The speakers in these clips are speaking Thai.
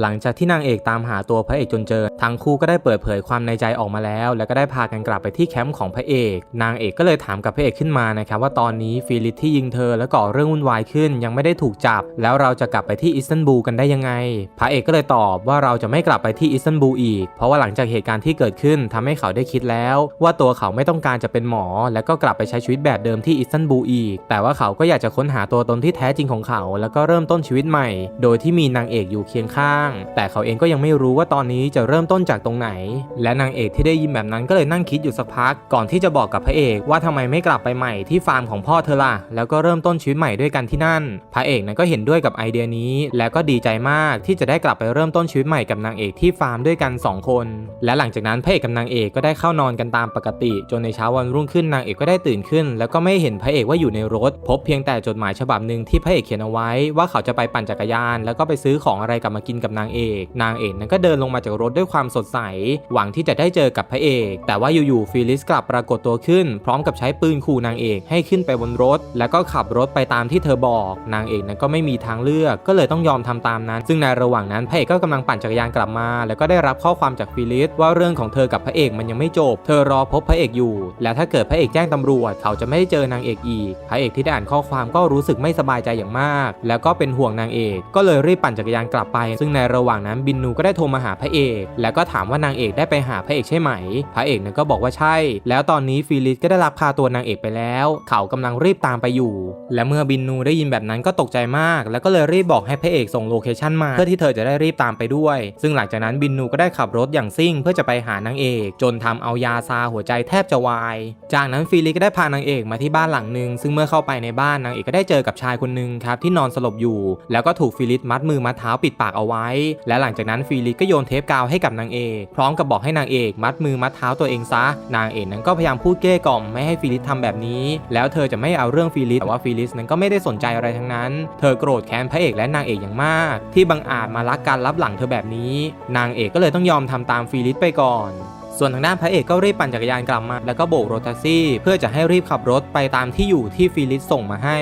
หลังจากที่นางเอกตามหาตัวพระเอกจนเจอ ทั้งคู่ก็ได้เปิดเผยความในใจออกมาแล้ว แล้วก็ได้พากันกลับไปที่แคมป์ของพระเอก นางเอกก็เลยถามกับพระเอกขึ้นมานะครับว่าตอนนี้ฟิลิสที่ยิงเธอและก่อเรื่องวุ่นวายขึ้น ยังไม่ได้ถูกจับ แล้วเราจะกลับไปที่อิสตันบูลกันได้ยังไง พระเอกก็เลยตอบว่าเราจะไม่กลับไปที่อิสตันบูลอีก เพราะว่าหลังจากเหตุการณ์ที่เกิดขึ้นทำให้เขาได้คิดแล้ว ว่าตัวเขาไม่ต้องการจะเป็นหมอ และก็กลับไปใช้ชีวิตแบบเดิมที่อิสตันบูลอีก แต่ว่าเขาก็อยากจะค้นหาตัวตนที่แท้จริงของเขา แล้วก็เริ่มต้นชีวิตใหม่ โดยที่มีนางเอกอยู่เคียงข้างแต่เขาเองก็ยังไม่รู้ว่าตอนนี้จะเริ่มต้นจากตรงไหน และนางเอกที่ได้ยินแบบนั้นก็เลยนั่งคิดอยู่สักพัก ก่อนที่จะบอกกับพระเอกว่าทำไมไม่กลับไปใหม่ที่ฟาร์มของพ่อเธอล่ะ แล้วก็เริ่มต้นชีวิตใหม่ด้วยกันที่นั่น พระเอกนั้นก็เห็นด้วยกับไอเดียนี้ แล้วก็ดีใจมากที่จะได้กลับไปเริ่มต้นชีวิตใหม่กับนางเอกที่ฟาร์มด้วยกันสองคน และหลังจากนั้นพระเอกกับนางเอกก็ได้เข้านอนกันตามปกติ จนในเช้าวันรุ่งขึ้นนางเอกก็ได้ตื่นขึ้น แล้วก็ไม่เห็นพระเอกว่าอยู่ในรถ พบเพียงแต่จดหมายฉบับหนึ่งที่พระเอกเขียนเอาไว้ว่าเขาจะไปปั่นจักรยาน แล้วก็ไปซื้อของอะไรกลับมากินกับนางเอก นางเอกนั้นก็เดินลงมาจากรถด้วยความสดใส หวังที่จะได้เจอกับพระเอก แต่ว่าอยู่ๆฟิลิสกลับปรากฏตัวขึ้น พร้อมกับใช้ปืนขู่นางเอกให้ขึ้นไปบนรถ แล้วก็ขับรถไปตามที่เธอบอก นางเอกนั้นก็ไม่มีทางเลือก ก็เลยต้องยอมทำตามนั้น ซึ่งในระหว่างนั้นพระเอกก็กำลังปั่นจักรยานกลับมา แล้วก็ได้รับข้อความจากฟิลิสว่าเรื่องของเธอกับพระเอกมันยังไม่จบ เธอรอพบพระเอกอยู่ และถ้าเกิดพระเอกแจ้งตำรวจ เขาจะไม่ได้เจอนางเอกอีก พระเอกที่ได้อ่านข้อความก็รู้สึกไม่สบายใจอย่างมาก แล้วก็เป็นห่วงนางเอก ก็เลยรีบปั่นจักรยานกลับไป ซึ่งในระหว่างนั้นบินนูก็ได้โทรมาหาพระเอก แล้วก็ถามว่านางเอกได้ไปหาพระเอกใช่ไหม พระเอกนั้นก็บอกว่าใช่ แล้วตอนนี้ฟิลิสก็ได้รับพาตัวนางเอกไปแล้ว เขากำลังรีบตามไปอยู่ และเมื่อบินนูได้ยินแบบนั้นก็ตกใจมาก แล้วก็เลยรีบบอกให้พระเอกส่งโลเคชั่นมาเพื่อที่เธอจะได้รีบตามไปด้วย ซึ่งหลังจากนั้นบินนูก็ได้ขับรถอย่างซิ่ง เพื่อจะไปหานางเอก จนทำเอายาซาหัวใจแทบจะวาย จากนั้นฟิลิสก็ได้พานางเอกมาที่บ้านหลังหนึ่งซึ่งเมื่อเข้าไปในบ้านนางเอกก็ได้เจอกับชายคนหนึ่งครับที่นอนสลบอยู่ แล้วก็ถูกฟิลิสมัดมือมัดเท้าปิดปากเอาไว้และหลังจากนั้นฟิลิสก็โยนเทปกาวให้กับนางเอกพร้อมกับบอกให้นางเอกมัดมือมัดเท้าตัวเองซะ นางเอกนั้นก็พยายามพูดเกลี้ยกล่อมไม่ให้ฟิลิสทำแบบนี้ แล้วเธอจะไม่เอาเรื่องฟิลิสแต่ว่าฟิลิสนั้นก็ไม่ได้สนใจอะไรทั้งนั้น เธอโกรธแค้นพระเอกและนางเอกอย่างมาก ที่บังอาจมารักการรับหลังเธอแบบนี้ นางเอกก็เลยต้องยอมทำตามฟิลิสไปก่อนส่วนทางด้านพระเอกก็รีบปั่นจักรยานกลับมา แล้วก็โบกรถแท็กซี่ เพื่อจะให้รีบขับรถไปตามที่อยู่ที่ฟิลิสส่งมาให้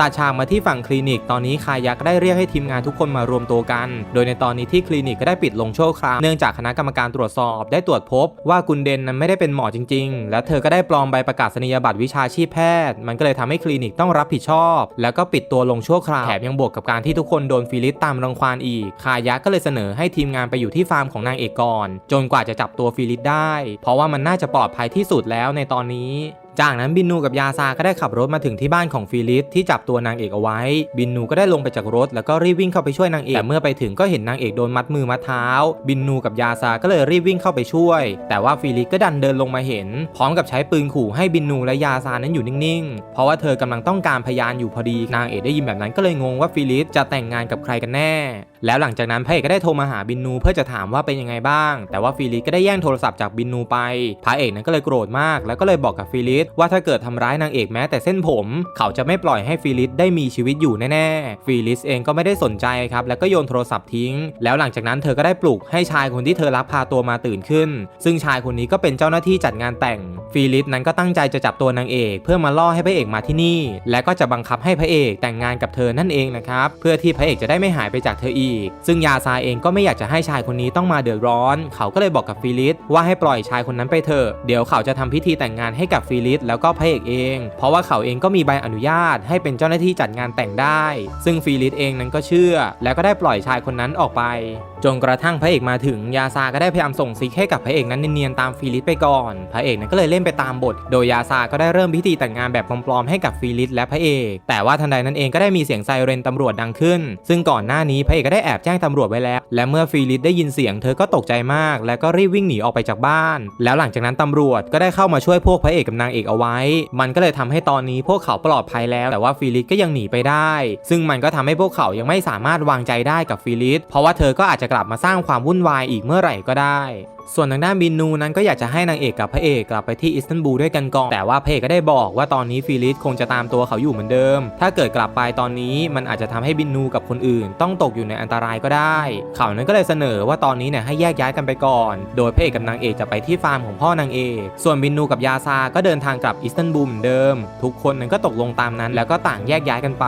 ตัดฉากมาที่ฝั่งคลินิก ตอนนี้คายักได้เรียกให้ทีมงานทุกคนมารวมตัวกัน โดยในตอนนี้ที่คลินิกก็ได้ปิดลงชั่วคราว เนื่องจากคณะกรรมการตรวจสอบได้ตรวจพบว่ากุนเดนนั้นไม่ได้เป็นหมอจริง ๆ และเธอก็ได้ปลอมใบประกาศนียบัตรวิชาชีพแพทย์ มันก็เลยทำให้คลินิกต้องรับผิดชอบ แล้วก็ปิดตัวลงชั่วคราว แถมยังบวกกับการที่ทุกคนโดนฟิลิสตามรังควานอีก คายักก็เลยเสนอให้ทีมงานไปอยู่ที่ฟาร์มของนางเอกก่อน จนกว่าจะจับตัวฟิลิสได้ เพราะว่ามันน่าจะปลอดภัยที่สุดแล้วในตอนนี้จากนั้นบินนูกับยาซาก็ได้ขับรถมาถึงที่บ้านของฟิลิสที่จับตัวนางเอกเอาไว้ บินนูก็ได้ลงไปจากรถ แล้วก็รีบวิ่งเข้าไปช่วยนางเอกแต่เมื่อไปถึงก็เห็นนางเอกโดนมัดมือมัดเท้า บินนูกับยาซาก็เลยรีบวิ่งเข้าไปช่วย แต่ว่าฟิลิสก็ดันเดินลงมาเห็น พร้อมกับใช้ปืนขู่ให้บินนูและยาซานั้นอยู่นิ่งๆ เพราะว่าเธอกำลังต้องการพยานอยู่พอดีนางเอกได้ยินแบบนั้นก็เลยงงว่าฟิลิสจะแต่งงานกับใครกันแน่ แล้วหลังจากนั้นพระเอกก็ได้โทรมาหาบินนูเพื่อจะถามว่าเป็นยังไงบ้าง แต่ว่าฟิลิสก็ได้แย่งโทรศัพท์จากบินนูไป พระเอกนั้นก็เลยโกรธมาก แล้วก็เลยบอกกับฟิลิสว่าถ้าเกิดทำร้ายนางเอกแม้แต่เส้นผม เขาจะไม่ปล่อยให้ฟิลิสได้มีชีวิตอยู่แน่ๆ ฟิลิสเองก็ไม่ได้สนใจครับ แล้วก็โยนโทรศัพท์ทิ้ง แล้วหลังจากนั้นเธอก็ได้ปลุกให้ชายคนที่เธอรับพาตัวมาตื่นขึ้น ซึ่งชายคนนี้ก็เป็นเจ้าหน้าที่จัดงานแต่ง ฟิลิสนั้นก็ตั้งใจจะจับตัวนางเอก เพื่อมาล่อให้พระเอกมาที่นี่ และก็จะบังคับให้พระเอกแต่งงานกับเธอนั่นเองนะครับ เพื่อที่พระเอกจะได้ไม่หายไปจากเธออีก ซึ่งยาซาเองก็ไม่อยากจะให้ชายคนนี้ต้องมาเดือดร้อน เขาก็เลยบอกกับฟิลิสว่าให้ปล่อยชายคนนั้นไปเถอะ เดี๋ยวเขาจะทำพิธีแต่งงานให้กับฟิลิสแล้วก็พระเอกเอง เพราะว่าเขาเองก็มีใบอนุญาตให้เป็นเจ้าหน้าที่จัดงานแต่งได้ ซึ่งฟิลิสเองนั้นก็เชื่อ แล้วก็ได้ปล่อยชายคนนั้นออกไป จนกระทั่งพระเอกมาถึงยาซาก็ได้พยายามส่งซิกให้กับพระเอกนั้นเนียนๆตามฟิลิสไปก่อน พระเอกนั้นก็เลยเล่นไปตามบท โดยยาซาก็ได้เริ่มพิธีแต่งงานแบบปลอมๆให้กับฟิลิสและพระเอก แต่ว่าทันใดนั้นเองก็ได้มีเสียงไซเรนตำรวจดังขึ้น ซึ่งก่อนหน้านี้พระเอกก็ได้แอบแจ้งตำรวจไว้แล้ว และเมื่อฟิลิสได้ยินเสียงเธอก็ตกใจมาก และก็รีบวิ่งหนีออกไปจากบ้าน แล้วหลังจากนั้นตำรวจก็ได้เข้ามาช่วยพวกพระเอกกับนางเอกเอาไว้ มันก็เลยทำให้ตอนนี้พวกเขาปลอดภัยแล้ว แต่ว่าฟิลิสก็ยังหนีไปได้ ซึ่งมันก็ทำให้พวกเขายังไม่สามารถวางใจได้กับฟิลิสเพราะว่าเธอก็อาจจะกลับมาสร้างความวุ่นวายอีกเมื่อไหร่ก็ได้ ส่วนทางด้านบินนูนั้นก็อยากจะให้นางเอกกับพระเอกกลับไปที่อิสตันบูลด้วยกันก่อน แต่ว่าพระเอกก็ได้บอกว่าตอนนี้ฟิลิสคงจะตามตัวเขาอยู่เหมือนเดิม ถ้าเกิดกลับไปตอนนี้มันอาจจะทำให้บินนูกับคนอื่น ต้องตกอยู่ในอันตรายก็ได้ เขานั้นก็เลยเสนอว่าตอนนี้เนี่ยให้แยกย้ายกันไปก่อน โดยพระเอกกับนางเอกจะไปที่ฟาร์มของพ่อนางเอก ส่วนบินนูกับยาซาก็เดินทางกลับอิสตันบูลเหมือนเดิม ทุกคนนั้นก็ตกลงตามนั้น แล้วก็ต่างแยกย้ายกันไป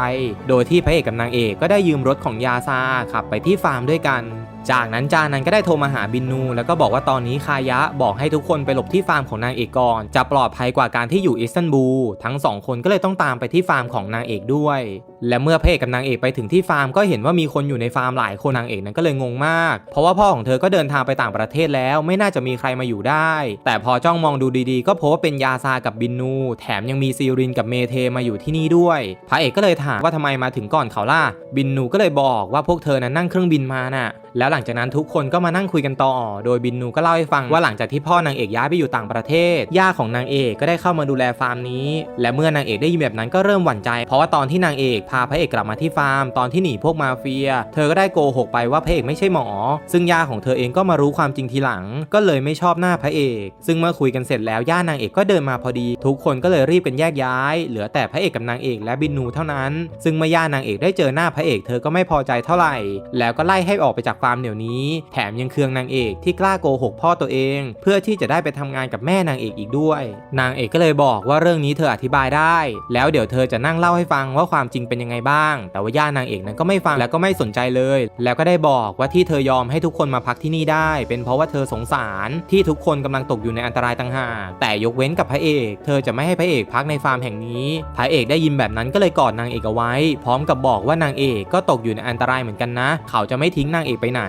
โดยที่พระเอกกับนางเอกก็ได้ยืมรถของยาซาขับไปที่ฟาร์มด้วยกัน จากนั้นจานันก็ได้โทรมาหาบินนู แล้วก็บอกว่าตอนนี้คายะบอกให้ทุกคนไปหลบที่ฟาร์มของนางเอกก่อน จะปลอดภัยกว่าการที่อยู่อิสตันบูลทั้งสองคนก็เลยต้องตามไปที่ฟาร์มของนางเอกด้วย และเมื่อพระเอกกับนางเอกไปถึงที่ฟาร์มก็เห็นว่ามีคนอยู่ในฟาร์มหลายคนนางเอกนั้นก็เลยงงมาก เพราะว่าพ่อของเธอก็เดินทางไปต่างประเทศแล้ว ไม่น่าจะมีใครมาอยู่ได้ แต่พอจ้องมองดูดีๆ ก็พบว่าเป็นยาซากับบินนู แถมยังมีซีรินกับเมเทมาอยู่ที่นี่ด้วย พระเอกก็เลยถามว่าทำไมมาถึงก่อนเขาล่ะบินนูก็เลยบอกว่าพวกเธอนั้นนั่งเครื่องบินมาน่ะแล้วหลังจากนั้นทุกคนก็มานั่งคุยกันต่อ โดยบินนูก็เล่าให้ฟังว่าหลังจากที่พ่อนางเอกย้ายไปอยู่ต่างประเทศ ย่าของนางเอกก็ได้เข้ามาดูแลฟาร์มนี้ และเมื่อนางเอกได้ยินแบบนั้นก็เริ่มหวั่นใจ เพราะว่าตอนที่นางเอกพาพระเอกกลับมาที่ฟาร์มตอนที่หนีพวกมาเฟีย เธอก็ได้โกหกไปว่าพระเอกไม่ใช่หมอ ซึ่งย่าของเธอเองก็มารู้ความจริงทีหลัง ก็เลยไม่ชอบหน้าพระเอก ซึ่งเมื่อคุยกันเสร็จแล้วย่านางเอกก็เดินมาพอดี ทุกคนก็เลยรีบกันแยกย้าย เหลือแต่พระเอกกับนางเอกและบินนูเท่านั้น ซึ่งเมื่อย่านางเอกได้เจอหน้าพระเอกเธอก็ไม่พอใจเท่าไหร่ แล้วก็ไล่ให้ออกไปจากฟาร์มเดี๋ยวนี้ แถมยังเคืองนางเอกที่กล้าโกหกพ่อตัวเอง เพื่อที่จะได้ไปทำงานกับแม่นางเอกอีกด้วย นางเอกก็เลยบอกว่าเรื่องนี้เธออธิบายได้ แล้วเดี๋ยวเธอจะนั่งเล่าให้ฟังว่าความจริงเป็นยังไงบ้าง แต่ว่าย่านางเอกนั้นก็ไม่ฟังแล้วก็ไม่สนใจเลย แล้วก็ได้บอกว่าที่เธอยอมให้ทุกคนมาพักที่นี่ได้ เป็นเพราะว่าเธอสงสารที่ทุกคนกำลังตกอยู่ในอันตรายต่างหากแต่ยกเว้นกับพระเอก เธอจะไม่ให้พระเอกพักในฟาร์มแห่งนี้ พระเอกได้ยินแบบนั้นก็เลยกอดนางเอกเอาไว้ พร้อมกับบอกว่านางเอกก็ตกอยู่ในอันตรายเหมือนกันนะ เขาจะไม่ทิ้งนางเอกไปไหน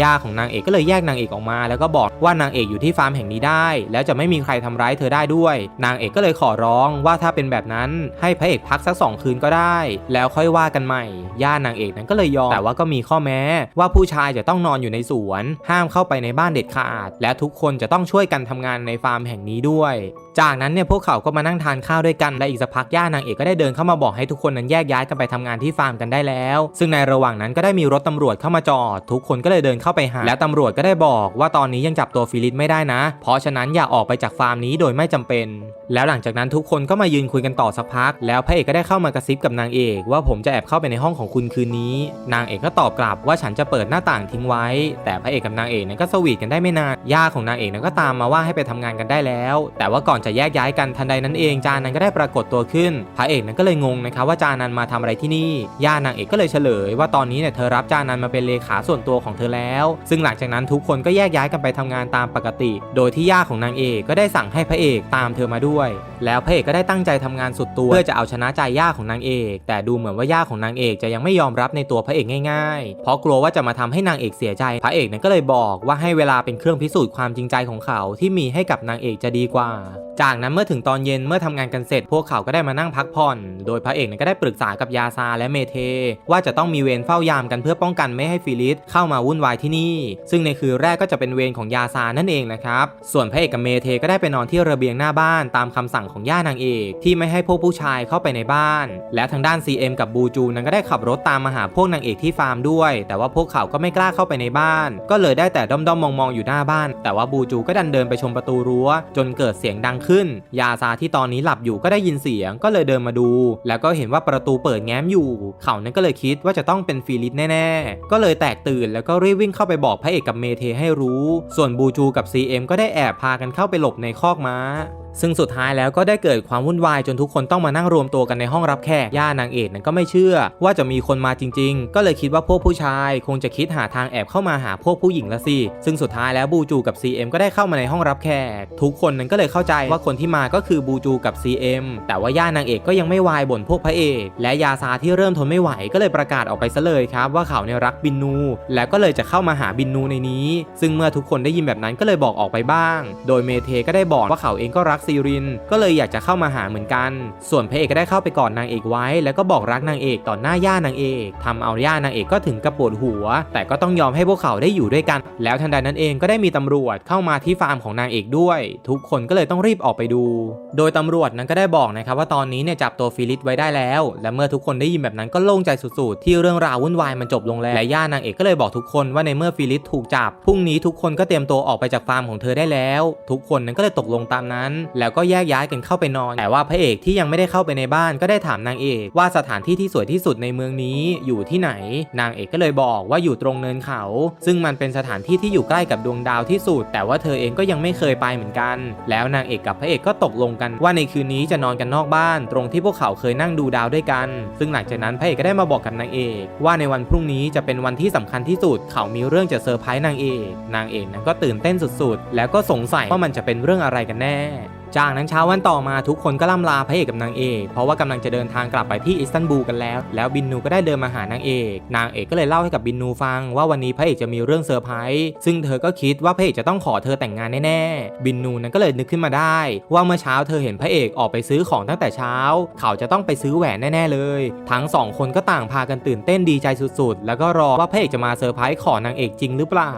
ย่าของนางเอกก็เลยแยกนางเอกออกมา แล้วก็บอกว่านางเอกอยู่ที่ฟาร์มแห่งนี้ได้ แล้วจะไม่มีใครทำร้ายเธอได้ด้วย นางเอกก็เลยขอร้องว่าถ้าเป็นแบบนั้นให้พระเอกพักสักสองคืนก็ได้แล้วค่อยว่ากันใหม่ ย่านางเอกนั้นก็เลยยอม แต่ว่าก็มีข้อแม้ ว่าผู้ชายจะต้องนอนอยู่ในสวน ห้ามเข้าไปในบ้านเด็ดขาด และทุกคนจะต้องช่วยกันทำงานในฟาร์มแห่งนี้ด้วย จากนั้นเนี่ยพวกเขาก็มานั่งทานข้าวด้วยกัน และอีกสักพักย่านางเอกก็ได้เดินเข้ามาบอกให้ทุกคนนั้นแยกย้ายกันไปทำงานที่ฟาร์มกันได้แล้ว ซึ่งในระหว่างนั้นก็ได้มีรถตำรวจเข้ามาจอด ทุกคนก็เลยเดินเข้าไปหา และตำรวจก็ได้บอกว่าตอนนี้ยังจับตัวฟิลิปไม่ได้นะ เพราะฉะนั้นอย่าออกไปจากฟาร์มนี้โดยไม่จำเป็น แล้วหลังจากนั้นทุกคนก็มายืนคุยกันต่อสักพัก แล้วพระเอกก็ได้เข้ามากระซิบกับนางเอกว่าผมจะแอบเข้าไปในห้องของคุณคืนนี้ นางเอกก็ตอบกลับว่าฉันจะเปิดหน้าต่างทิ้งไว้ แต่พระเอกกับนางเอกนั้นก็สวีทกันได้ไม่นานย่าของนางเอกนั้นก็ตามมาว่าให้ไปทำงานกันได้แล้ว แต่ว่าก่อนจะแยกย้ายกันทันใดนั้นเองจานันก็ได้ปรากฏตัวขึ้น พระเอกนั้นก็เลยงงนะครับว่าจานันมาทำอะไรที่นี่ย่านางเอกก็เลยเฉลย ว่าตอนนี้เนี่ยเธอรับจานันมาเป็นเลขาส่วนตัวของเธอแล้ว ซึ่งหลังจากนั้นทุกคนก็แยกย้ายกันไปทำงานตามปกติ โดยที่ย่าของนางเอกก็ได้สั่งให้พระเอกตามเธอมาด้วย แล้วพระเอกก็ได้ตั้งใจทำงานสุดตัว เพื่อจะเอาชนะใจย่าของนางเอก แต่ดูเหมือนว่าย่าของนางเอกจะยังไม่ยอมรับในตัวพระเอกง่ายๆ เพราะกลัวว่าจะมาทำให้นางเอกเสียใจ พระเอกนั้นก็เลยบอกว่าให้เวลาเป็นเครื่องพิสูจน์ความจริงใจของเขาที่มีให้กับนางเอกจะดีกว่า จากนั้นเมื่อถึงตอนเย็นเมื่อทำงานกันเสร็จ พวกเขาก็ได้มานั่งพักผ่อน โดยพระเอกนั้นก็ได้ปรึกษากับยาซาและเมเท ว่าจะต้องมีเวรเฝ้ายามกันเพื่อป้องกันไม่ให้ฟิลิสเข้ามาวุ่นวายที่นี่ ซึ่งในคืนแรกก็จะเป็นเวรของยาซานั่นเองนะครับส่วนพระเอกกับเมเทก็ได้ไปนอนที่ระเบียงหน้าบ้านตามคำสั่งของย่านางเอก ที่ไม่ให้พวกผู้ชายเข้าไปในบ้าน และทางด้าน CM กับบูจูนั้นก็ได้ขับรถตามมาหาพวกนางเอกที่ฟาร์มด้วย แต่ว่าพวกเขาก็ไม่กล้าเข้าไปในบ้าน ก็เลยได้แต่ด้อมๆมองๆอยู่หน้าบ้าน แต่ว่าบูจูก็ดันเดินไปชมประตูรั้ว จนเกิดเสียงดังขึ้น ยาซาที่ตอนนี้หลับอยู่ก็ได้ยินเสียงก็เลยเดินมาดู แล้วก็เห็นว่าประตูเปิดแง้มอยู่ เขานั้นก็เลยคิดว่าจะต้องเป็นฟิลิสแน่ๆ ก็เลยแตกตื่นแล้วก็รีบวิ่งเข้าไปบอกพระเอกกับเมเทให้รู้ ส่วนบูจูกับ CM ก็ได้แอบพากันเข้าไปหลบในคอกม้าซึ่งสุดท้ายแล้วก็ได้เกิดความวุ่นวายจนทุกคนต้องมานั่งรวมตัวกันในห้องรับแขก ย่านางเอกนั้นก็ไม่เชื่อ ว่าจะมีคนมาจริง ๆ ก็เลยคิดว่าพวกผู้ชาย คงจะคิดหาทางแอบเข้ามาหาพวกผู้หญิงละสิ ซึ่งสุดท้ายแล้วบูจูกับ CM ก็ได้เข้ามาในห้องรับแขก ทุกคนนั้นก็เลยเข้าใจว่าคนที่มาก็คือบูจูกับ CM แต่ว่าย่านางเอกก็ยังไม่วายบ่นพวกพระเอก และยาซาที่เริ่มทนไม่ไหวก็เลยประกาศออกไปซะเลยครับว่าเขาเนี่ยรักบินนู แล้วก็เลยจะเข้ามาหาบินนูในนี้ ซึ่งเมื่อทุกคนได้ยินแบบนั้นก็เลยบอกออกไปบ้าง โดยเมเทก็ได้บอกว่าเขาเองก็รักซีริน ก็เลยอยากจะเข้ามาหาเหมือนกัน ส่วนพระเอกก็ได้เข้าไปกอดนางเอกไว้ แล้วก็บอกรักนางเอกต่อหน้าย่านางเอกทำเอาย่านางเอกก็ถึงกระปวดหัว แต่ก็ต้องยอมให้พวกเขาได้อยู่ด้วยกัน แล้วทันใดนั้นเองก็ได้มีตำรวจเข้ามาที่ฟาร์มของนางเอกด้วย ทุกคนก็เลยต้องรีบออกไปดู โดยตำรวจนั้นก็ได้บอกนะครับว่าตอนนี้เนี่ยจับตัวฟิลิสไว้ได้แล้ว และเมื่อทุกคนได้ยินแบบนั้นก็โล่งใจสุดๆ ที่เรื่องราววุ่นวายมันจบลงแล้วและย่านางเอกก็เลยบอกทุกคนว่าในเมื่อฟิลิสถูกจับพรุ่งนี้ทุกคนก็เตรียมตัวออกไปจากฟาร์มของเธอได้แล้ว ทุกคนนั้นก็เลยตกลงตามนั้นแล้วก็แยกย้ายกันเข้าไปนอน แต่ว่าพระเอกที่ยังไม่ได้เข้าไปในบ้านก็ได้ถามนางเอกว่าสถานที่ที่สวยที่สุดในเมืองนี้อยู่ที่ไหน นางเอกก็เลยบอกว่าอยู่ตรงเนินเขา ซึ่งมันเป็นสถานที่ที่อยู่ใกล้กับดวงดาวที่สุด แต่ว่าเธอเองก็ยังไม่เคยไปเหมือนกัน แล้วนางเอกกับพระเอกก็ตกลงกันว่าในคืนนี้จะนอนกันนอกบ้าน ตรงที่พวกเขาเคยนั่งดูดาวด้วยกัน ซึ่งหลังจากนั้นพระเอกก็ได้มาบอกกับนางเอก ว่าในวันพรุ่งนี้จะเป็นวันที่สำคัญที่สุด เขามีเรื่องจะเซอร์ไพรส์นางเอก นางเอกนั้นก็ตื่นเต้นสุดๆ แล้วก็สงสัยว่ามันจะเป็นเรื่องอะไรกันแน่ จากนั้นเช้าวันต่อมาทุกคนก็ล่ำลาพระเอกกับนางเอกเพราะว่ากำลังจะเดินทางกลับไปที่อิสตันบูลกันแล้ว แล้วบินนูก็ได้เดินมาหานางเอก นางเอกก็เลยเล่าให้กับบินนูฟังว่าวันนี้พระเอกจะมีเรื่องเซอร์ไพรส์ซึ่งเธอก็คิดว่าพระเอกจะต้องขอเธอแต่งงานแน่ๆบินนูนั้นก็เลยนึกขึ้นมาได้ ว่าเมื่อเช้าเธอเห็นพระเอกออกไปซื้อของตั้งแต่เช้า เขาจะต้องไปซื้อแหวนแน่ๆเลย ทั้งสองคนก็ต่างพากันตื่นเต้นดีใจสุดๆ แล้วก็รอว่าพระเอกจะมาเซอร์ไพรส์ขอนางเอกจริงหรือเปล่า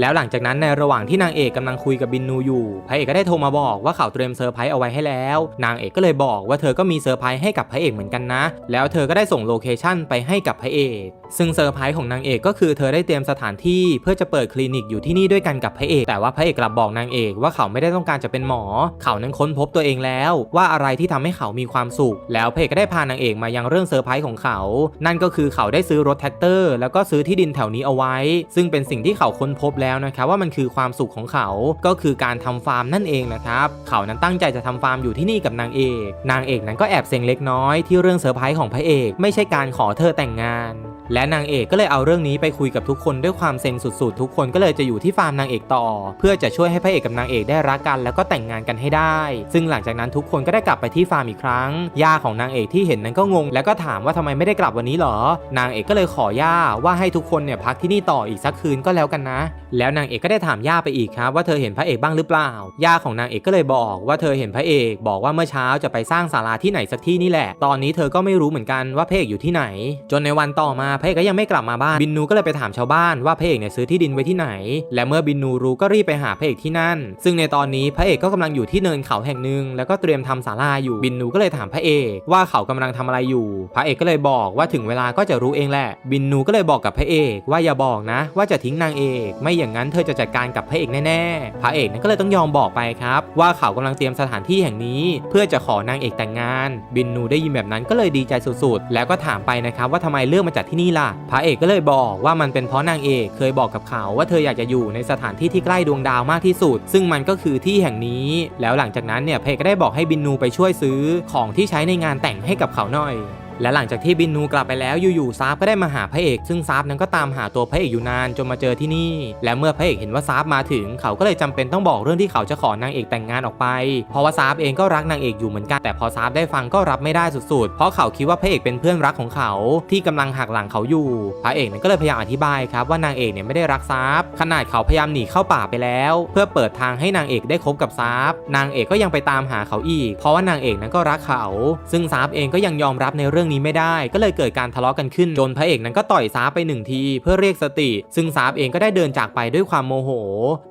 แล้วหลังจากนั้นในระหว่างที่นางเอกกำลังคุยกับบินนูอยู่พระเอกก็ได้โทรมาบอกว่าเขาเตรียมเซอร์ไพรส์เอาไว้ให้แล้ว นางเอกก็เลยบอกว่าเธอก็มีเซอร์ไพรส์ให้กับพระเอกเหมือนกันนะ แล้วเธอก็ได้ส่งโลเคชั่นไปให้กับพระเอก ซึ่งเซอร์ไพรส์ของนางเอกก็คือเธอได้เตรียมสถานที่เพื่อจะเปิดคลินิกอยู่ที่นี่ด้วยกันกับพระเอก แต่ว่าพระเอกกลับบอกนางเอกว่าเขาไม่ได้ต้องการจะเป็นหมอ เขานั้นค้นพบตัวเองแล้ว ว่าอะไรที่ทำให้เขามีความสุข แล้วพระเอกก็ได้พานางเอกมายังเรื่องเซอร์ไพรส์ของเขา นั่นก็คือเขาได้ซื้อรถแท็กเตอร์แล้วก็ซื้อที่ดินแถวนี้เอาไว้ ซึ่งเป็นสิ่งที่เขาค้นพบแล้วแล้วนะครับว่ามันคือความสุขของเขา ก็คือการทำฟาร์มนั่นเองนะครับ เขานั้นตั้งใจจะทำฟาร์มอยู่ที่นี่กับนางเอก นางเอกนั้นก็แอบเซ็งเล็กน้อยที่เรื่องเซอร์ไพรส์ของพระเอก ไม่ใช่การขอเธอแต่งงาน และนางเอกก็เลยเอาเรื่องนี้ไปคุยกับทุกคนด้วยความเซ็งสุดๆ ทุกคนก็เลยจะอยู่ที่ฟาร์มนางเอกต่อ เพื่อจะช่วยให้พระเอกกับนางเอกได้รักกัน แล้วก็แต่งงานกันให้ได้ ซึ่งหลังจากนั้นทุกคนก็ได้กลับไปที่ฟาร์มอีกครั้งย่าของนางเอกที่เห็นนั้นก็งง แล้วก็ถามว่าทำไมไม่ได้กลับวันนี้หรอ นางเอกก็เลยขอย่าว่าให้ทุกคนเนี่ยพักที่นี่ต่ออีกสักคืนก็แล้วกันนะ แล้วนางเอกก็ได้ถามย่าไปอีกครับว่าเธอเห็นพระเอกบ้างหรือเปล่าย่าของนางเอกก็เลยบอกว่าเธอเห็นพระเอก บอกว่าเมื่อเช้าจะไปสร้างศาลาที่ไหนสักที่นี่แหละ ตอนนี้เธอก็ไม่รู้เหมือนกันว่าพระเอกอยู่ที่ไหน จนในวันต่อมาพระเอกก็ยังไม่กลับมาบ้าน บินนูก็เลยไปถามชาวบ้านว่าพระเอกเนี่ยซื้อที่ดินไว้ที่ไหน และเมื่อบินนูรู้ก็รีบไปหาพระเอกที่นั่น ซึ่งในตอนนี้พระเอกก็กำลังอยู่ที่เนินเขาแห่งหนึ่งแล้วก็เตรียมทำศาลาอยู่ บินนูก็เลยถามพระเอกว่าเขากำลังทำอะไรอยู่ พระเอกก็เลยบอกว่าถึงเวลาก็จะรู้เองแหละ บินนูก็เลยบอกกับพระเอกว่าอย่าบอกนะ ว่าจะทิ้งนางเอก ไม่อย่างนั้นเธอจะจัดการกับพระเอกแน่ๆ พระเอกนั้นก็เลยต้องยอมบอกไปครับว่าเขากำลังเตรียมสถานที่แห่งนี้ เพื่อจะขอนางเอกแต่งงาน บินนูได้ยินแบบนั้นก็เลยดีใจสุดๆ แล้วก็ถามไปนะครับว่าทำไมเลือกมาจัดที่นี่ล่ะ พระเอกก็เลยบอกว่ามันเป็นเพราะนางเอกเคยบอกกับเขาว่าเธออยากจะอยู่ในสถานที่ที่ใกล้ดวงดาวมากที่สุด ซึ่งมันก็คือที่แห่งนี้ แล้วหลังจากนั้นเนี่ยพระเอกก็ได้บอกให้บินนูไปช่วยซื้อของที่ใช้ในงานแต่งให้กับเขาหน่อย และหลังจากที่บินนูกลับไปแล้วอยู่ๆซาบก็ได้มาหาพระเอก ซึ่งซาบนั้นก็ตามหาตัวพระเอกอยู่นานจนมาเจอที่นี่ และเมื่อพระเอกเห็นว่าซาบมาถึง เขาก็เลยจำเป็นต้องบอกเรื่องที่เขาจะขอนางเอกแต่งงานออกไป เพราะว่าซาบเองก็รักนางเอกอยู่เหมือนกันแต่พอซาบได้ฟังก็รับไม่ได้สุดๆ เพราะเขาคิดว่าพระเอกเป็นเพื่อนรักของเขาที่กำลังหักหลังเขาอยู่ พระเอกนั้นก็เลยพยายามอธิบายครับว่านางเอกเนี่ยไม่ได้รักซาบขนาดเขาพยายามหนีเข้าป่าไปแล้ว เพื่อเปิดทางให้นางเอกได้คบกับซาบนางเอกก็ยังไปตามหาเขาอีก เพราะว่านางเอกนั้นก็รักเขา ซึ่งซาบเองก็ยังยอมรับในเรื่องนี้ไม่ได้ ก็เลยเกิดการทะเลาะกันขึ้นจนพระเอกนั้นก็ต่อยซาบไปหนึ่งที เพื่อเรียกสติ ซึ่งซาบเองก็ได้เดินจากไปด้วยความโมโห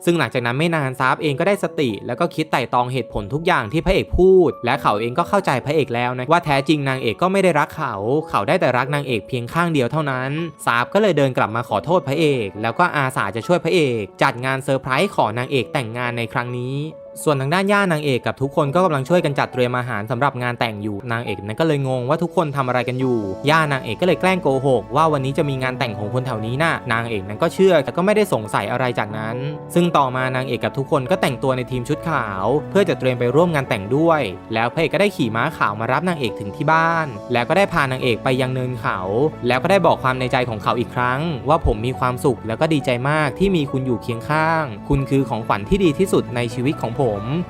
ซึ่งหลังจากนั้นไม่นานซาบเองก็ได้สติ แล้วก็คิดไต่ตองเหตุผลทุกอย่างที่พระเอกพูด และเขาเองก็เข้าใจพระเอกแล้วนะว่าแท้จริงนางเอกก็ไม่ได้รักเขา เขาได้แต่รักนางเอกเพียงข้างเดียวเท่านั้นซาบก็เลยเดินกลับมาขอโทษพระเอก แล้วก็อาสาจะช่วยพระเอก จัดงานเซอร์ไพรส์ขอนางเอกแต่งงานในครั้งนี้ ส่วนทางด้านย่านางเอกกับทุกคนก็กำลังช่วยกันจัดเตรียมอาหารสำหรับงานแต่งอยู่นางเอกนั้นก็เลยงงว่าทุกคนทำอะไรกันอยู่ ย่านางเอกก็เลยแกล้งโกหกว่าวันนี้จะมีงานแต่งของคนแถวนี้น่ะนางเอกนั้นก็เชื่อแต่ก็ไม่ได้สงสัยอะไรจากนั้น ซึ่งต่อมานางเอกกับทุกคนก็แต่งตัวในทีมชุดขาว เพื่อจะเตรียมไปร่วมงานแต่งด้วย แล้วพระเอกก็ได้ขี่ม้าขาวมารับนางเอกถึงที่บ้าน แล้วก็ได้พานางเอกไปยังเนินเขา แล้วก็ได้บอกความในใจของเขาอีกครั้ง ว่าผมมีความสุขแล้วก็ดีใจมากที่มีคุณอยู่เคียงข้าง คุณคือของขวัญที่ดีที่สุดในชีวิตของผม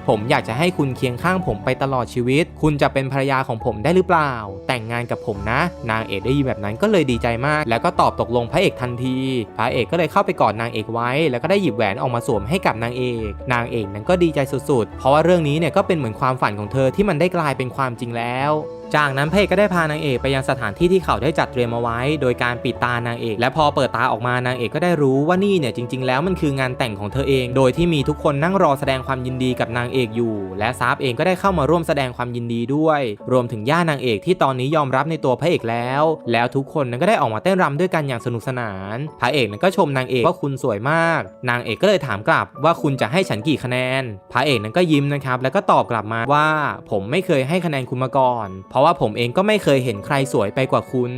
ผมอยากจะให้คุณเคียงข้างผมไปตลอดชีวิต คุณจะเป็นภรรยาของผมได้หรือเปล่า แต่งงานกับผมนะ นางเอกได้ยินแบบนั้นก็เลยดีใจมาก แล้วก็ตอบตกลงพระเอกทันที พระเอกก็เลยเข้าไปกอดนางเอกไว้ แล้วก็ได้หยิบแหวนออกมาสวมให้กับนางเอก นางเอกนั้นก็ดีใจสุดๆ เพราะว่าเรื่องนี้เนี่ยก็เป็นเหมือนความฝันของเธอที่มันได้กลายเป็นความจริงแล้ว จากนั้นพระเอกก็ได้พานางเอกไปยังสถานที่ที่เขาได้จัดเตรียมเอาไว้ โดยการปิดตานางเอก และพอเปิดตาออกมานางเอกก็ได้รู้ว่านี่เนี่ยจริง ๆ แล้วมันคืองานแต่งของเธอเอง โดยที่มีทุกคนนั่งรอแสดงความยินดีกับนางเอกอยู่ และซาบเองก็ได้เข้ามาร่วมแสดงความยินดีด้วย รวมถึงย่านางเอกที่ตอนนี้ยอมรับในตัวพระเอกแล้ว แล้วทุกคนนั้นก็ได้ออกมาเต้นรำด้วยกันอย่างสนุกสนาน พระเอกนั้นก็ชมนางเอกว่าคุณสวยมาก นางเอกก็เลยถามกลับว่าคุณจะให้ฉันกี่คะแนน พระเอกนั้นก็ยิ้มนะครับแล้วก็ตอบกลับมาว่า ผมไม่เคยให้คะแนนคุณมาก่อนพราะว่าผมเองก็ไม่เคยเห็นใครสวยไปกว่าคุณ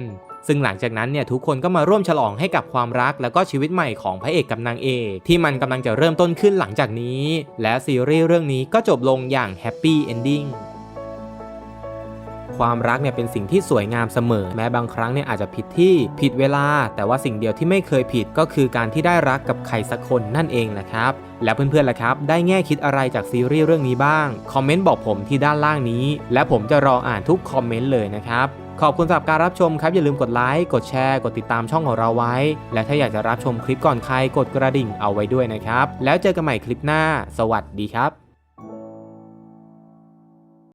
ซึ่งหลังจากนั้นเนี่ยทุกคนก็มาร่วมฉลองให้กับความรัก แล้วก็ชีวิตใหม่ของพระเอกกับนางเอกที่มันกำลังจะเริ่มต้นขึ้นหลังจากนี้ และซีรีส์เรื่องนี้ก็จบลงอย่างแฮปปี้เอนดิ้ง ความรักเนี่ยเป็นสิ่งที่สวยงามเสมอ แม้บางครั้งเนี่ยอาจจะผิดที่ผิดเวลา แต่ว่าสิ่งเดียวที่ไม่เคยผิดก็คือการที่ได้รักกับใครสักคนนั่นเองนะครับแล้วเพื่อนๆล่ะครับ ได้แง่คิดอะไรจากซีรีส์เรื่องนี้บ้าง คอมเมนต์บอกผมที่ด้านล่างนี้ และผมจะรออ่านทุกคอมเมนต์เลยนะครับ ขอบคุณสำหรับการรับชมครับ อย่าลืมกดไลค์ กดแชร์ กดติดตามช่องของเราไว้ และถ้าอยากจะรับชมคลิปก่อนใคร กดกระดิ่งเอาไว้ด้วยนะครับ แล้วเจอกันใหม่คลิปหน้า สวัสดีครับ